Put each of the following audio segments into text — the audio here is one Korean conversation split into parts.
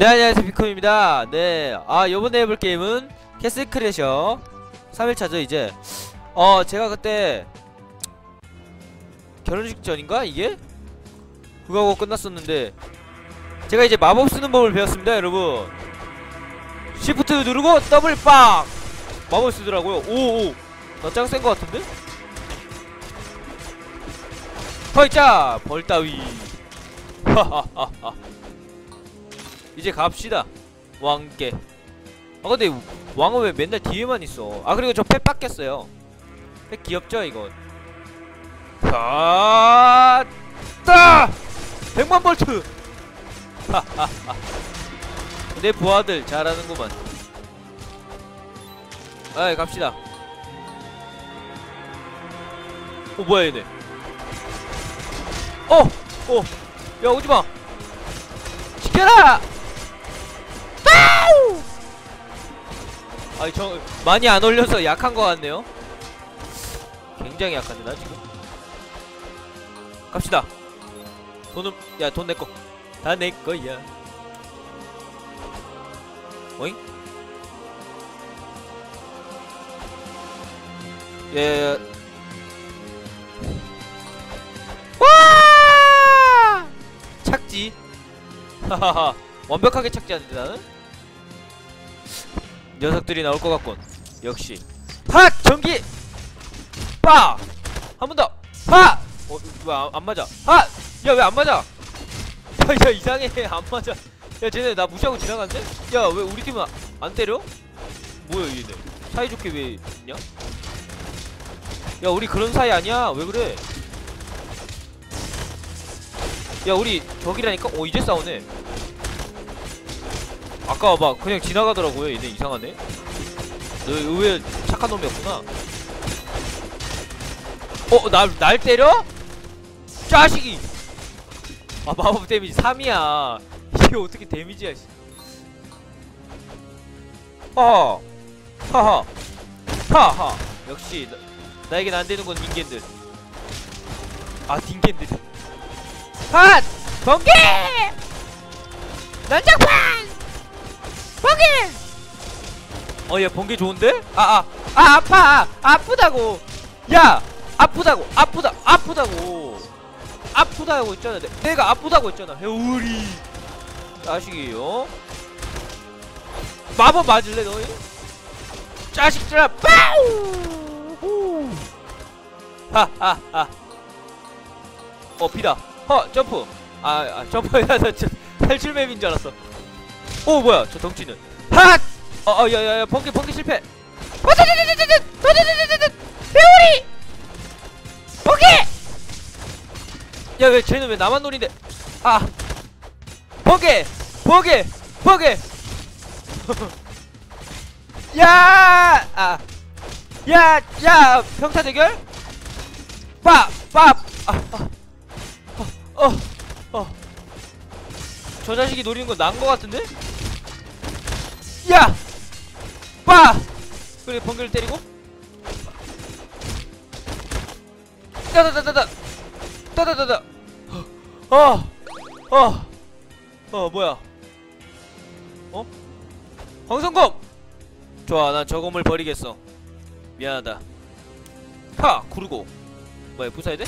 네 안녕하세요. 비콘입니다. 네아 요번에 해볼 게임은 캐슬 크래셔. 3일차죠 이제? 어 제가 그때 결혼식 전인가 이게? 그거 하고 끝났었는데. 제가 이제 마법 쓰는 법을 배웠습니다 여러분. 시프트 누르고 더블 빡 마법 쓰더라고요. 오오. 나짱 센 거 같은데? 허이짜! 벌 따위. 하하하하 이제 갑시다 왕께 아 근데 왕은 왜 맨날 뒤에만 있어 아 그리고 저 펫 뺏겼어요 펫 귀엽죠 이건 자, 따! 100만 볼트! 내 부하들 잘하는구만 아이 갑시다 어 뭐야 얘네 어! 어! 야 오지마 지켜라! 아니 저 많이 안 올려서 약한 것 같네요. 굉장히 약한데 나 지금. 갑시다. 돈은 야 돈 내꺼 다 내꺼야. 어잉? 예. 와! 착지. 하하하. 완벽하게 착지하는데 나는 녀석들이 나올 것 같군 역시 핫 전기 빠 한 번 더 하! 어, 왜안 안 맞아? 하! 야, 왜 안 맞아? 야, 야, 이상해. 안 맞아. 야, 쟤네 나 무시하고 지나갔네? 야, 왜 우리 팀은 안 때려? 뭐야, 얘네. 사이좋게 왜 있냐? 야, 우리 그런 사이 아니야. 왜 그래? 야, 우리 적이라니까? 어, 이제 싸우네. 아까 막 그냥 지나가더라고요. 얘네 이상하네. 너 의외 착한 놈이었구나. 어, 날, 날 때려? 자식이! 아, 마법 데미지 3이야. 이게 어떻게 데미지야, 씨. 하하. 하하. 하하. 역시, 나, 나에겐 안 되는 건 닌겐들. 아, 닌겐들. 핫! 번개! 난장판! 번개! 어, 얘 번개 좋은데? 아, 아, 아, 아파! 아프다고! 야! 아프다고! 아프다! 아프다고! 아프다고 했잖아. 내, 내가 아프다고 했잖아. 해우리. 자식이요. 마법 맞을래 너희? 자식들아 빠우! 후. 하하하. 어 비다. 허 점프. 아, 아 점프. 야, 나 진짜 탈출맵인 줄 알았어. 오 뭐야 저 덩치는. 핫! 어 어 야 야 야 번개 번개 실패. 해우리! 번개! 야 왜 쟤는 왜 나만 노린데 아 버게 버게 버게 야아 야 야 평타 대결 빠 빠아어어 저 자식이 노리는 건난거 같은데 야 빠 그래 번개를 때리고 따다다다다 따다다다 어! 어! 어 뭐야 어? 황성검! 좋아 난 저검을 버리겠어 미안하다 하! 구르고 뭐야 부숴야 돼?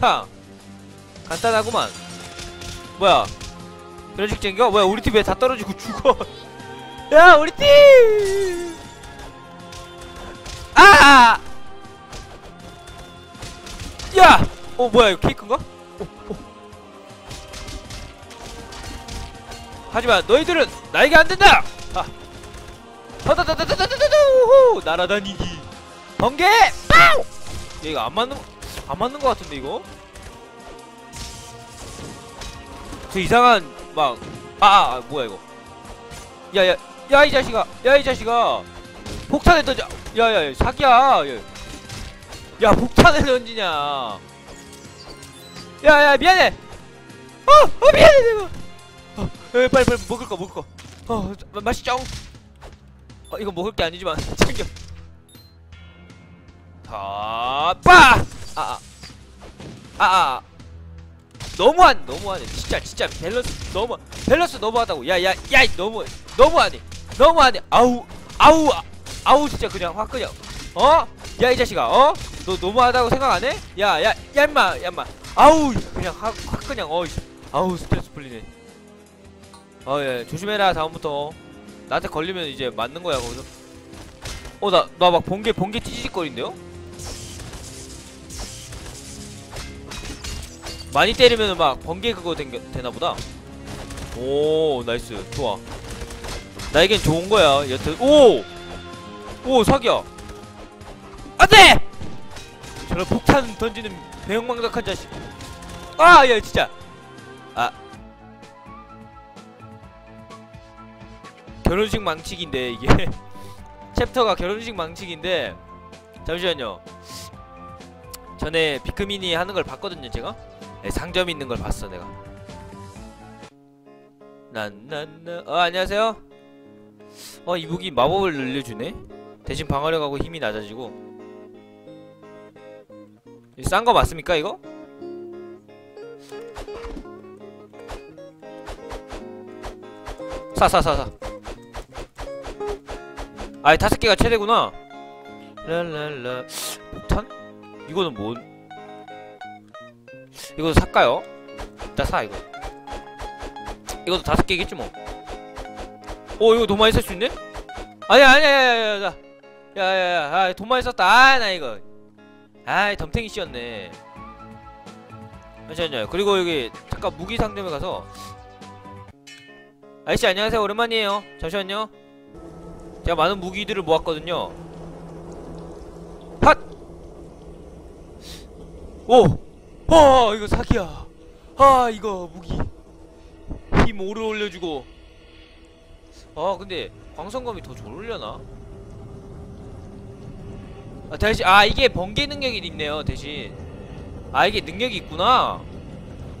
하! 간단하구만 뭐야 그런식 쟁겨? 뭐야 우리 팀 왜 다 떨어지고 죽어 야 우리 팀! 아! 야! 어 뭐야 이거 케이크인가? 어, 어. 하지만 너희들은 나에게 안 된다. 아. 다다다다다다다다다후 날아다니기. 번개. 야, 이거 안 맞는 안 맞는 것 같은데 이거? 저 이상한 막 아, 아, 아 뭐야 이거? 야야 야 이 자식아. 야 이 자식아. 폭탄을 던져 야야 사기야. 야, 야 폭탄을 던지냐. 야야 미안해. 어! 어 미안해 내가. 어, 에, 빨리 빨리 먹을 거 먹을 거어 맛있죠 어 이거 먹을 게 아니지만 챙겨. 아빠! 아아. 아아 너무한 너무하네. 진짜 진짜 밸런스 너무 밸런스 너무하다고. 야야야 너무 너무하네 너무하네 아우 아우 아- 아우 진짜 그냥 확 그냥 어? 야 이 자식아 어? 너 너무하다고 생각 안 해? 야 야 야 임마 야 임마 아우 그냥 확, 확 그냥 어 씨. 아우 스트레스 풀리네 어예 조심해라 다음부터 나한테 걸리면 이제 맞는 거야 거기서 어 나 나 막 번개 번개 찌직거린데요? 많이 때리면 막 번개 그거 된, 되나 보다. 오, 나이스. 좋아. 나에겐 좋은 거야. 여튼 오! 오, 사기야. 안 돼! 저런 폭탄 던지는 배영망덕한 자식. 아, 야, 진짜. 아. 결혼식 망치기인데 이게 챕터가 결혼식 망치기인데 잠시만요. 전에 비크민이 하는 걸 봤거든요, 제가. 네, 상점 있는 걸 봤어 내가 난난나 어 안녕하세요 어 이북이 마법을 늘려주네 대신 방어력 하고 힘이 낮아지고 싼 거 맞습니까 이거? 사 사 사 사 아이 다섯 개가 최대구나 랄랄라 폭탄? 이거는 뭔 이거 살까요? 일단 사 이거 이것도 다섯 개겠지 뭐. 오 이거 돈 많이 쓸 수 있네? 아니야 아니야 야야야 야 야야 아, 돈 많이 썼다. 아 나 이거. 아이 덤탱이 씨였네. 잠시만요 그리고 여기 잠깐 무기 상점에 가서. 아저씨 안녕하세요. 오랜만이에요. 잠시만요. 제가 많은 무기들을 모았거든요. 핫! 오! 아 이거 사기야. 아 이거 무기. 힘 오래 올려주고 아 근데 광선검이 더잘 올려나? 아 대신 아 이게 번개 능력이 있네요 대신 아 이게 능력이 있구나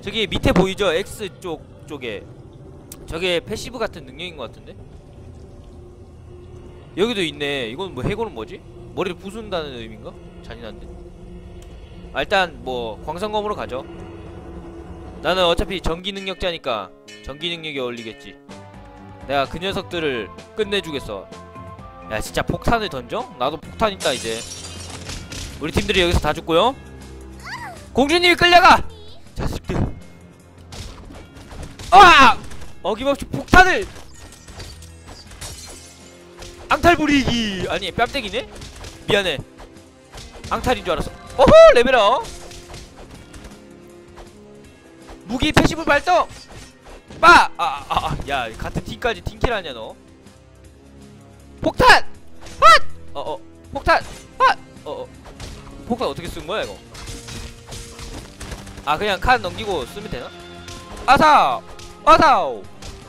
저기 밑에 보이죠? X 쪽 쪽에 저게 패시브 같은 능력인 것 같은데? 여기도 있네 이건 뭐 해골은 뭐지? 머리를 부순다는 의미인가? 잔인한데 아, 일단 뭐 광선검으로 가죠. 나는 어차피 전기 능력자니까 전기 능력이 어울리겠지. 내가 그 녀석들을 끝내주겠어. 야 진짜 폭탄을 던져? 나도 폭탄 있다 이제. 우리 팀들이 여기서 다 죽고요. 공주님이 끌려가. 자식들. 아! 어김없이 폭탄을. 앙탈 부리기. 아니 뺨때기네? 미안해. 앙탈인 줄 알았어. 오호 레벨업 무기 패시브 발동 빠! 아, 아, 아, 야, 같은 팀까지 팀킬 하냐, 너? 폭탄! 핫! 어, 어, 폭탄! 핫! 어, 어. 폭탄 어떻게 쓴 거야, 이거? 아, 그냥 칸 넘기고 쓰면 되나? 아사! 와다오!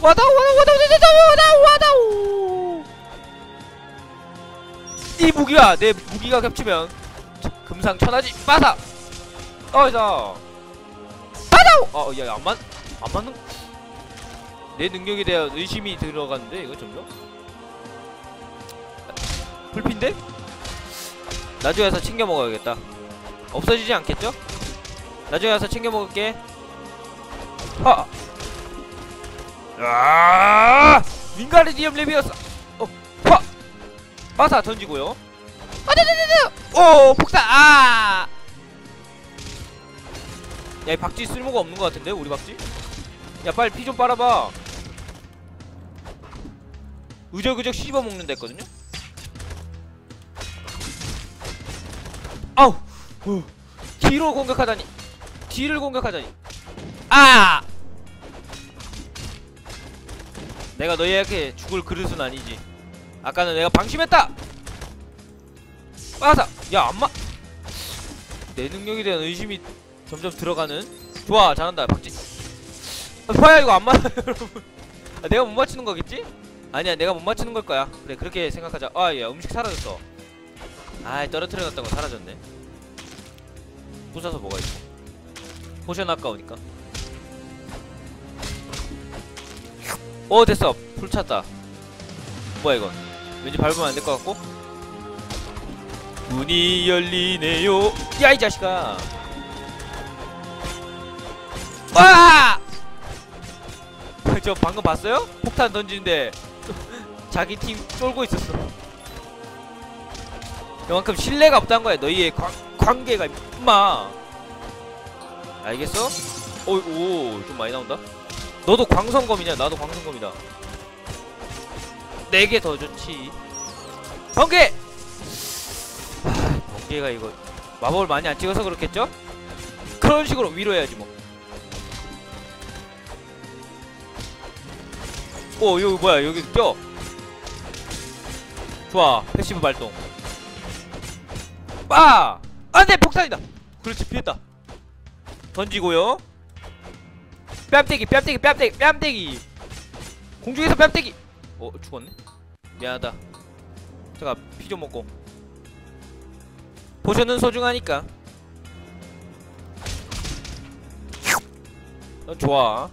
와다오, 와다오, 와다오, 와다오, 와다오! 이 무기와 내 무기가 겹치면 금상 천하지 빠사 어이다 빠다오 어야안 맞, 안 맞는 내 능력에 대한 의심이 들어갔는데 이거 점점 불핀데? 나중에 가서 챙겨 먹어야겠다. 없어지지 않겠죠? 나중에 가서 챙겨 먹을게. 하! 아! 윙가르디엄 레비어스! 어, 파! 빠사 던지고요. 오 폭탄 아! 야이 박쥐 쓸모가 없는 것 같은데 우리 박쥐? 야 빨리 피 좀 빨아봐 의적의적 씹어먹는 데 있거든요? 아우 후. 뒤로 공격하다니 뒤를 공격하다니 아! 내가 너희에게 죽을 그릇은 아니지 아까는 내가 방심했다! 빠사! 야 안마 내 능력에 대한 의심이 점점 들어가는 좋아 잘한다 박지 아, 파야 이거 안 맞아 여러분 아, 내가 못 맞추는 거겠지? 아니야 내가 못 맞추는 걸 거야. 그래 그렇게 생각하자. 아야 음식 사라졌어. 아이 떨어뜨려 놨던 거 사라졌네. 부숴서 먹어 있어? 포션 아까우니까. 어 됐어. 풀 찼다. 뭐야 이건 왠지 밟으면 안 될 것 같고? 문이 열리네요. 야 이 자식아. 와! 저 방금 봤어요? 폭탄 던지는데 자기 팀 쫄고 있었어. 이만큼 신뢰가 없다는 거야. 너희의 관, 관계가 임마. 알겠어? 오, 오, 좀 많이 나온다. 너도 광선검이냐? 나도 광선검이다. 네 개 더 좋지. 번개! 하, 번개가 이거 마법을 많이 안 찍어서 그렇겠죠? 그런 식으로 위로해야지 뭐. 오, 여기 뭐야? 여기 껴. 좋아. 패시브 발동. 빠! 안돼 폭탄이다. 그렇지 피했다. 던지고요. 뺨때기, 뺨때기, 뺨때기, 뺨때기. 공중에서 뺨때기. 어 죽었네. 미안하다. 제가 피 좀 먹고. 포션은 소중하니까. 넌 좋아.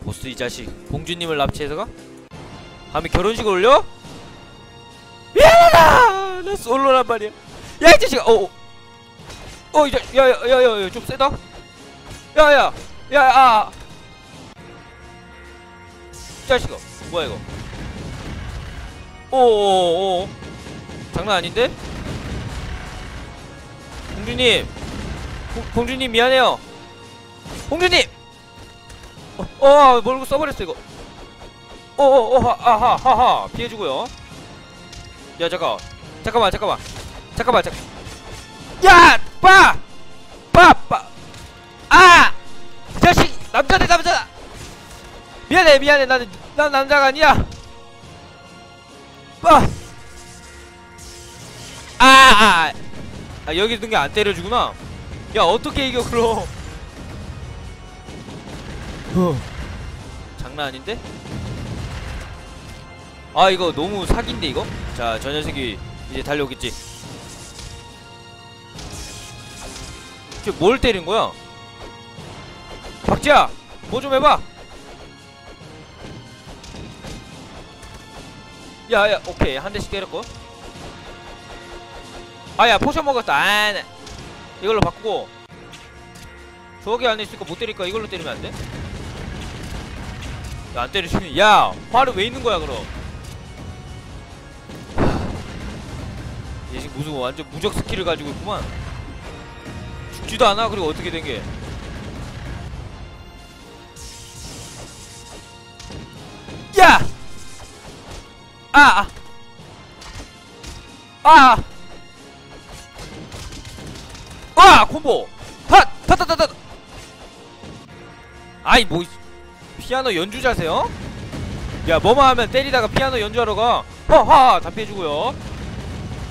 보스 이 자식 공주님을 납치해서 가? 감히 결혼식을 올려? 미안하다! 나 솔로란 말이야. 야 이 자식아 어어. 어, 이제 야야 야 야 좀 세다. 야 야 야 아 이 자식아 뭐야 이거? 오오오 장난 아닌데? 공주님. 공, 공주님 미안해요. 공주님! 어, 어, 뭘고 써버렸어 이거. 어, 어, 어, 아하, 하하, 피해주고요. 야, 잠깐, 잠깐만, 잠깐만, 잠깐만, 잠. 야, 빠, 빠, 빠, 아, 이 자식, 남자 대 남자다. 미안해, 미안해, 나는 난 남자가 아니야. 빠, 아, 아, 아, 여기 있는 게 안 때려주구나. 야, 어떻게 이겨 그럼? 장난 아닌데? 아 이거 너무 사기인데 이거? 자 저 녀석이 이제 달려오겠지 쟤뭘 때린 거야? 박지야! 뭐 좀 해봐! 야야 오케이 한 대씩 때렸고 아야 포션 먹었다 아 나. 이걸로 바꾸고 저기 안에 있으니까 못 때릴까 이걸로 때리면 안 돼? 야, 안 때리시니 야 화를 왜 있는 거야 그럼 무슨 완전 무적 스킬을 가지고 있구만 죽지도 않아 그리고 어떻게 된게 야! 아! 아! 아! 아! 콤보! 핫! 타타타타! 아이 뭐 피아노 연주자세요? 야 뭐만 하면 때리다가 피아노 연주하러 가 허하 다 피해주고요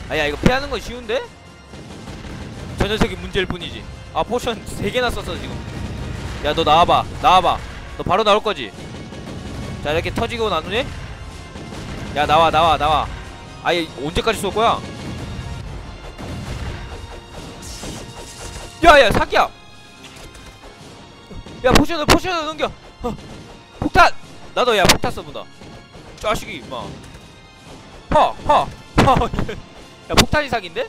아야 이거 피하는 건 쉬운데? 저 녀석이 문제일 뿐이지. 아 포션 3개나 썼어 지금. 야 너 나와봐. 나와봐. 너 바로 나올 거지? 자 이렇게 터지고 나누네 야 나와 나와 나와. 아예 언제까지 쏠 거야? 야야 사기야! 야 포션을 포션을 넘겨! 어, 폭탄! 나도 야 폭탄 써본다. 자식이 임마. 허허허 야 폭탄이 사기인데?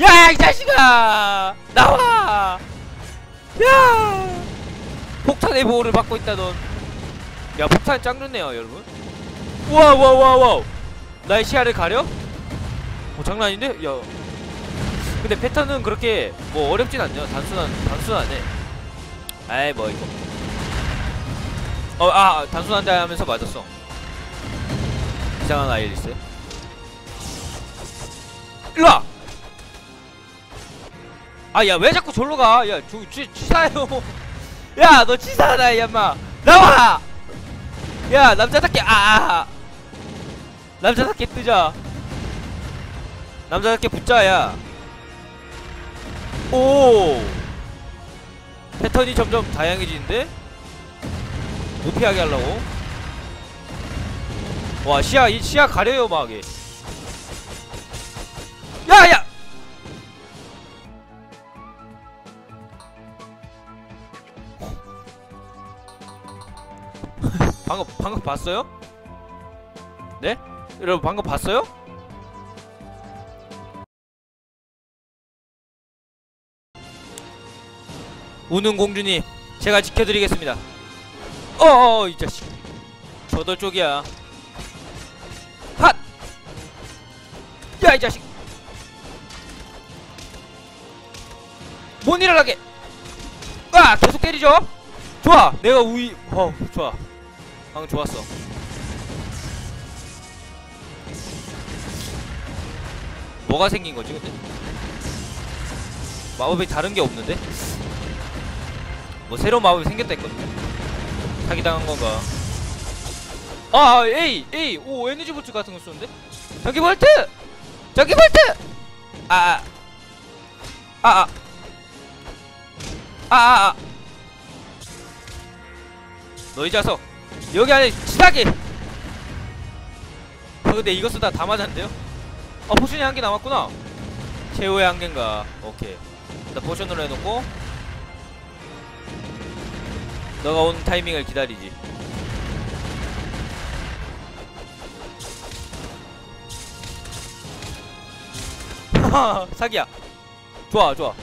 야 이 자식아! 나와! 야! 폭탄의 보호를 받고 있다 넌야 폭탄 짱 좋네요 여러분. 우와 나의 시야를 가려? 어 장난 아닌데? 야. 근데 패턴은 그렇게 뭐 어렵진 않냐 단순한 단순하네. 아이 뭐 이거. 어 아 단순한데 하면서 맞았어. 이상한 아이리스 일로와. 아 야 왜 자꾸 절로 가야 치사해요. 야 너 치사하다 이 엄마. 나와! 야 남자답게 아, 아 남자답게 뜨자. 남자답게 붙자 야오. 패턴이 점점 다양해지는데? 못 피하게 하려고? 와 시야 이 시야 가려요 막. 이게 야야 방금 방금 봤어요? 네? 여러분 방금 봤어요? 우는 공주님 제가 지켜드리겠습니다 어어 이 자식 저돌 쪽이야 핫! 야 이 자식 못 일어나게. 아 계속 때리죠? 좋아. 내가 우위 어 좋아. 방금 좋았어. 뭐가 생긴 거지 근데? 마법이 다른 게 없는데? 뭐 새로운 마법이 생겼다 했거든요. 사기당한 건가? 아 A A 오 에너지 볼트 같은 거 쏘는데? 저기 볼트! 저기 볼트! 아아아 아 아 아 아, 아, 아, 아. 너이 자석. 여기 안에 치사기 아 근데 이거 쓰다 다 맞았는데요? 아 포션이 한 개 남았구나. 최후의 한 개인가. 오케이. 일단 포션으로 해놓고. 너가 오는 타이밍을 기다리지. 사기야. 좋아 좋아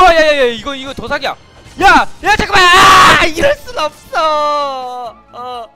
와 야야야 이거 이거 더 사기야 야! 야 잠깐만! 아! 이럴 순 없어! 어.